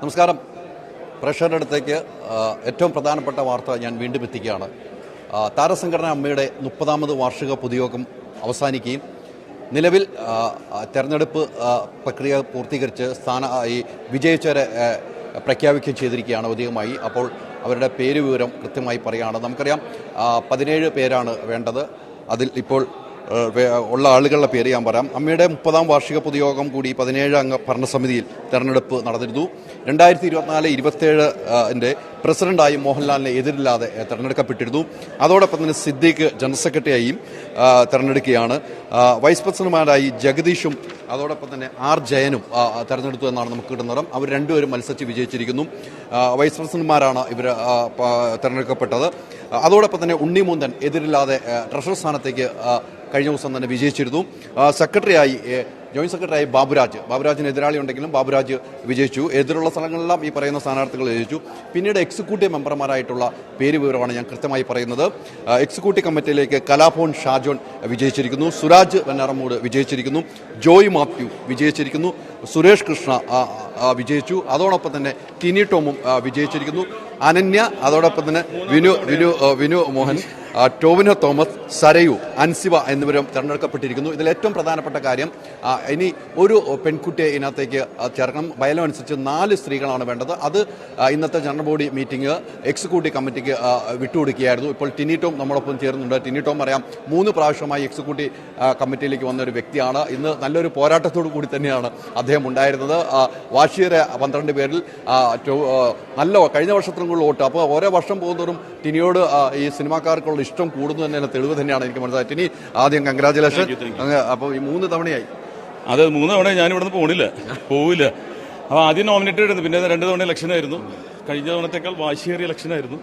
നമസ്കാരം. പ്രേക്ഷകരുടെ അടുത്തേക്ക് ഏറ്റവും പ്രധാനപ്പെട്ട വാർത്ത ഞാൻ വീണ്ടും എത്തിക്കുകയാണ്. താരസംഘടന അമ്മയുടെ മുപ്പതാമത് വാർഷിക പൊതുയോഗം അവസാനിക്കുകയും നിലവിൽ തെരഞ്ഞെടുപ്പ് പ്രക്രിയ പൂർത്തീകരിച്ച് സ്ഥാന ഈ വിജയിച്ചവരെ പ്രഖ്യാപിക്കുകയും ചെയ്തിരിക്കുകയാണ് ഔദ്യോഗികമായി. അപ്പോൾ അവരുടെ പേര് വിവരം കൃത്യമായി പറയുകയാണ് നമുക്കറിയാം. പതിനേഴ് പേരാണ് വേണ്ടത്. അതിൽ ഇപ്പോൾ ഉള്ള ആളുകളുടെ പേര് ഞാൻ പറയാം. അമ്മയുടെ മുപ്പതാം വാർഷിക പൊതുയോഗം കൂടി പതിനേഴ് അംഗ ഭരണസമിതിയിൽ തെരഞ്ഞെടുപ്പ് നടന്നിരുന്നു. രണ്ടായിരത്തി ഇരുപത്തിനാല് ഇരുപത്തേഴ് എന്റെ പ്രസിഡന്റായി മോഹൻലാലിനെ എതിരില്ലാതെ തെരഞ്ഞെടുക്കപ്പെട്ടിരുന്നു. അതോടൊപ്പം തന്നെ സിദ്ദീഖ് ജനറൽ സെക്രട്ടറിയായും തെരഞ്ഞെടുക്കുകയാണ്. വൈസ് പ്രസിഡന്റുമാരായി ജഗദീഷും അതോടൊപ്പം തന്നെ ആർ ജയനും തെരഞ്ഞെടുത്തു എന്നാണ് നമുക്ക് കിട്ടുന്നത് അവർ രണ്ടുപേരും മത്സരിച്ച് വിജയിച്ചിരിക്കുന്നു. വൈസ് പ്രസിഡന്റുമാരാണ് ഇവർ തെരഞ്ഞെടുക്കപ്പെട്ടത്. അതോടൊപ്പം തന്നെ ഉണ്ണിമുന്തൻ എതിരില്ലാതെ ട്രഷറർ സ്ഥാനത്തേക്ക് കഴിഞ്ഞ ദിവസം തന്നെ വിജയിച്ചിരുന്നു. സെക്രട്ടറിയായി ജോയിന്റ് സെക്രട്ടറിയായി ബാബുരാജ്. ബാബുരാജിന് എതിരാളി ഉണ്ടെങ്കിലും ബാബുരാജ് വിജയിച്ചു. എതിരുള്ള സ്ഥലങ്ങളെല്ലാം ഈ പറയുന്ന സ്ഥാനാർത്ഥികൾ വിജയിച്ചു. പിന്നീട് എക്സിക്യൂട്ടീവ് മെമ്പർമാരായിട്ടുള്ള പേര് വിവരമാണ് ഞാൻ കൃത്യമായി പറയുന്നത്. എക്സിക്യൂട്ടീവ് കമ്മിറ്റിയിലേക്ക് കലാഭവൻ ഷാജോൺ വിജയിച്ചിരിക്കുന്നു. സുരാജ് വെന്നാറമൂട് വിജയിച്ചിരിക്കുന്നു. ജോയ് മാത്യു വിജയിച്ചിരിക്കുന്നു. സുരേഷ് കൃഷ്ണ വിജയിച്ചു. അതോടൊപ്പം തന്നെ ടിനി ടോമും വിജയിച്ചിരിക്കുന്നു. അനന്യ അതോടൊപ്പം തന്നെ വിനു വിനു വിനു മോഹൻ. ടോവിനോ തോമസ് സരയു അൻസിബ എന്നിവരും തിരഞ്ഞെടുക്കപ്പെട്ടിരിക്കുന്നു. ഇതിൽ ഏറ്റവും പ്രധാനപ്പെട്ട കാര്യം ഇനി ഒരു പെൺകുട്ടിയെ ഇതിനകത്തേക്ക് ചേർക്കണം. ബയലം അനുസരിച്ച് നാല് സ്ത്രീകളാണ് വേണ്ടത്. അത് ഇന്നത്തെ ജനറൽ ബോഡി മീറ്റിംഗ് എക്സിക്യൂട്ടീവ് കമ്മിറ്റിക്ക് വിട്ടുകൊടുക്കുകയായിരുന്നു. ഇപ്പോൾ ടിനി ടോം നമ്മളൊപ്പം ചേരുന്നുണ്ട്. ടിനി ടോം അറിയാം മൂന്ന് പ്രാവശ്യമായി എക്സിക്യൂട്ടീവ് കമ്മിറ്റിയിലേക്ക് വന്ന ഒരു വ്യക്തിയാണ്. ഇന്ന് നല്ലൊരു പോരാട്ടത്തോടു കൂടി തന്നെയാണ് അദ്ദേഹം ഉണ്ടായിരുന്നത്. വാശിയുടെ പന്ത്രണ്ട് പേരിൽ നല്ല കഴിഞ്ഞ വർഷത്തിലും കൂടുതൽ വോട്ട്. അപ്പോൾ ഓരോ വർഷം പോകുന്നതോറും ടിനിയോട് ഈ സിനിമാക്കാർക്കുള്ള ഇഷ്ടം കൂടുന്നു തന്നെ തെളിവ് തന്നെയാണ് എനിക്ക് മനസ്സിലായത്. ഇനി ആദ്യം കൺഗ്രാചുലേഷൻ അപ്പോൾ ഈ മൂന്ന് തവണയായി. അത് മൂന്ന് തവണ ഞാൻ ഇവിടുന്ന് പോണില്ല. പോവില്ല. അപ്പോൾ ആദ്യം നോമിനേറ്റ് ആയിരുന്നു. പിന്നെ രണ്ട് തവണ ഇലക്ഷൻ ആയിരുന്നു. കഴിഞ്ഞ തവണത്തേക്കാൾ വാശിയേറിയ ഇലക്ഷൻ ആയിരുന്നു.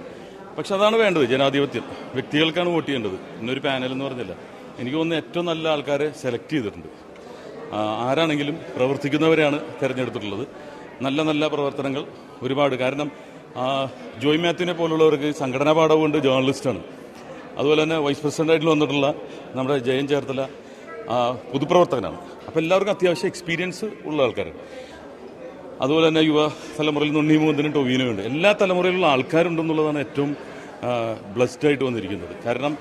പക്ഷെ അതാണ് വേണ്ടത് ജനാധിപത്യം. വ്യക്തികൾക്കാണ് വോട്ട് ചെയ്യേണ്ടത്. ഇന്നൊരു പാനൽ എന്ന് പറഞ്ഞില്ല. എനിക്ക് തോന്നുന്നു ഏറ്റവും നല്ല ആൾക്കാരെ സെലക്ട് ചെയ്തിട്ടുണ്ട്. ആരാണെങ്കിലും പ്രവർത്തിക്കുന്നവരെയാണ് തിരഞ്ഞെടുത്തിട്ടുള്ളത്. നല്ല നല്ല പ്രവർത്തനങ്ങൾ ഒരുപാട്. കാരണം ജോയ് മാത്യുവിനെ പോലുള്ളവർക്ക് സംഘടനാ പാഠവുമുണ്ട് ജേർണലിസ്റ്റാണ് അതുപോലെ തന്നെ വൈസ് പ്രസിഡന്റായിട്ട് വന്നിട്ടുള്ള നമ്മുടെ ജയൻ ചേർത്തല പൊതുപ്രവർത്തകനാണ്. അപ്പോൾ എല്ലാവർക്കും അത്യാവശ്യം എക്സ്പീരിയൻസ് ഉള്ള ആൾക്കാരാണ് അതുപോലെ തന്നെ യുവ തലമുറയിൽ നിന്ന് മുഹമ്മദിനും ടൊവീനും ഉണ്ട്. എല്ലാ തലമുറയിലുള്ള ആൾക്കാരുണ്ടെന്നുള്ളതാണ് ഏറ്റവും ബ്ലസ്ഡ് ആയിട്ട് വന്നിരിക്കുന്നത്. കാരണം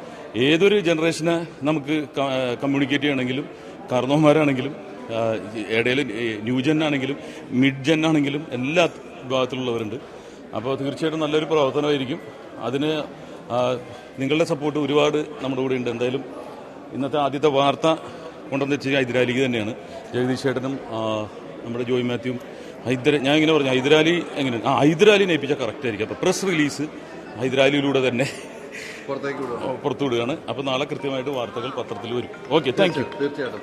ഏതൊരു ജനറേഷനെ നമുക്ക് കമ്മ്യൂണിക്കേറ്റ് ചെയ്യണമെങ്കിലും കാരണവന്മാരാണെങ്കിലും ആ, ഇടയിൽ ന്യൂ ജെൻ ആണെങ്കിലും മിഡ് ജെൻ ആണെങ്കിലും എല്ലാ വിഭാഗത്തിലുള്ളവരുണ്ട് അപ്പോൾ തീർച്ചയായിട്ടും നല്ലൊരു പ്രവർത്തനമായിരിക്കും. അതിന് നിങ്ങളുടെ സപ്പോർട്ട് ഒരുപാട് നമ്മുടെ കൂടെ ഉണ്ട്. എന്തായാലും ഇന്നത്തെ ആദ്യത്തെ വാർത്ത കൊണ്ടുവന്ന് വെച്ച് ഹൈദരാലിക്ക് തന്നെയാണ്. ജഗദീഷ് ചേട്ടനും നമ്മുടെ ജോയ് മാത്യുവും ഹൈദര ഞാൻ ഇങ്ങനെ പറഞ്ഞു ഹൈദരാലി എങ്ങനെ? ആ ഹൈദരാലി നയിപ്പിച്ചാൽ കറക്റ്റ് ആയിരിക്കും. അപ്പോൾ പ്രസ് റിലീസ് ഹൈദരാലിയിലൂടെ തന്നെ പുറത്തേക്ക് പുറത്തു വിടുകയാണ്. അപ്പോൾ നാളെ കൃത്യമായിട്ട് വാർത്തകൾ പത്രത്തിൽ വരും. ഓക്കെ താങ്ക് യു തീർച്ചയായിട്ടും.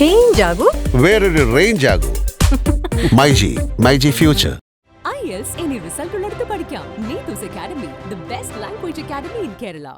ചേഞ്ച് ആകൂ. വേറൊരു റേഞ്ച് ആകൂ. മൈജി മൈജി ഫ്യൂച്ചർ. എൽസ് ഇനി റിസൾട്ട് ഉള്ളിടത്ത് പഠിക്കാം. Neethu's academy the best language academy in Kerala.